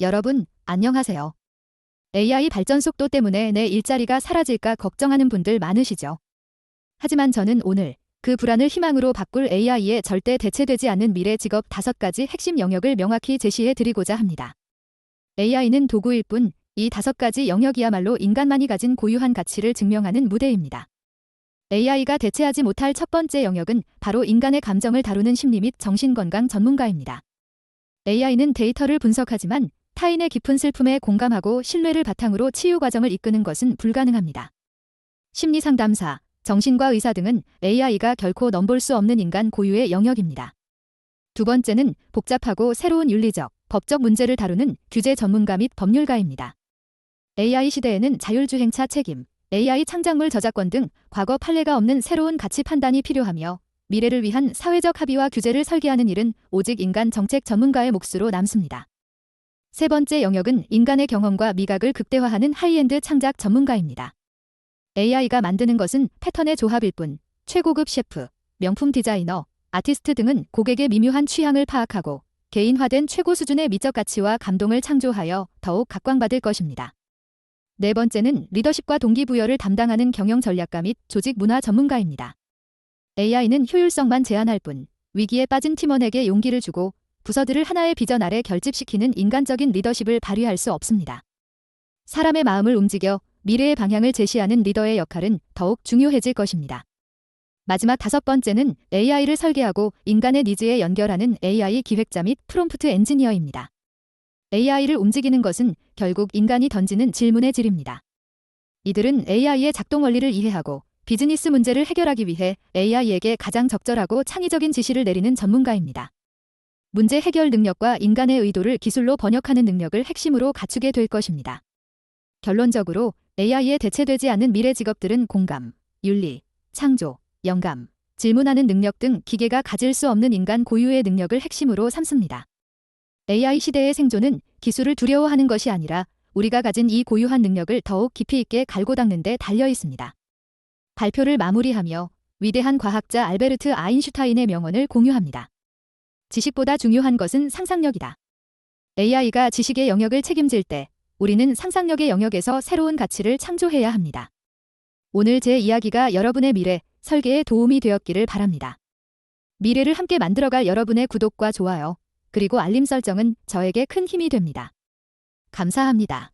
여러분, 안녕하세요. AI 발전 속도 때문에 내 일자리가 사라질까 걱정하는 분들 많으시죠? 하지만 저는 오늘 그 불안을 희망으로 바꿀 AI에 절대 대체되지 않는 미래 직업 5가지 핵심 영역을 명확히 제시해 드리고자 합니다. AI는 도구일 뿐이 다섯 가지 영역이야말로 인간만이 가진 고유한 가치를 증명하는 무대입니다. AI가 대체하지 못할 첫 번째 영역은 바로 인간의 감정을 다루는 심리 및 정신건강 전문가입니다. AI는 데이터를 분석하지만 타인의 깊은 슬픔에 공감하고 신뢰를 바탕으로 치유 과정을 이끄는 것은 불가능합니다. 심리 상담사, 정신과 의사 등은 AI가 결코 넘볼 수 없는 인간 고유의 영역입니다. 두 번째는 복잡하고 새로운 윤리적, 법적 문제를 다루는 규제 전문가 및 법률가입니다. AI 시대에는 자율주행차 책임, AI 창작물 저작권 등 과거 판례가 없는 새로운 가치 판단이 필요하며 미래를 위한 사회적 합의와 규제를 설계하는 일은 오직 인간 정책 전문가의 몫으로 남습니다. 세 번째 영역은 인간의 경험과 미각을 극대화하는 하이엔드 창작 전문가입니다. AI가 만드는 것은 패턴의 조합일 뿐 최고급 셰프, 명품 디자이너, 아티스트 등은 고객의 미묘한 취향을 파악하고 개인화된 최고 수준의 미적 가치와 감동을 창조하여 더욱 각광받을 것입니다. 네 번째는 리더십과 동기부여를 담당하는 경영 전략가 및 조직 문화 전문가입니다. AI는 효율성만 제한할 뿐 위기에 빠진 팀원에게 용기를 주고 부서들을 하나의 비전 아래 결집시키는 인간적인 리더십을 발휘할 수 없습니다. 사람의 마음을 움직여 미래의 방향을 제시하는 리더의 역할은 더욱 중요해질 것입니다. 마지막 다섯 번째는 AI를 설계하고 인간의 니즈에 연결하는 AI 기획자 및 프롬프트 엔지니어입니다. AI를 움직이는 것은 결국 인간이 던지는 질문의 질입니다. 이들은 AI의 작동 원리를 이해하고 비즈니스 문제를 해결하기 위해 AI에게 가장 적절하고 창의적인 지시를 내리는 전문가입니다. 문제 해결 능력과 인간의 의도를 기술로 번역하는 능력을 핵심으로 갖추게 될 것입니다. 결론적으로 AI에 대체되지 않는 미래 직업들은 공감, 윤리, 창조, 영감, 질문하는 능력 등 기계가 가질 수 없는 인간 고유의 능력을 핵심으로 삼습니다. AI 시대의 생존은 기술을 두려워하는 것이 아니라 우리가 가진 이 고유한 능력을 더욱 깊이 있게 갈고 닦는 데 달려 있습니다. 발표를 마무리하며 위대한 과학자 알베르트 아인슈타인의 명언을 공유합니다. 지식보다 중요한 것은 상상력이다. AI가 지식의 영역을 책임질 때 우리는 상상력의 영역에서 새로운 가치를 창조해야 합니다. 오늘 제 이야기가 여러분의 미래, 설계에 도움이 되었기를 바랍니다. 미래를 함께 만들어갈 여러분의 구독과 좋아요, 그리고 알림 설정은 저에게 큰 힘이 됩니다. 감사합니다.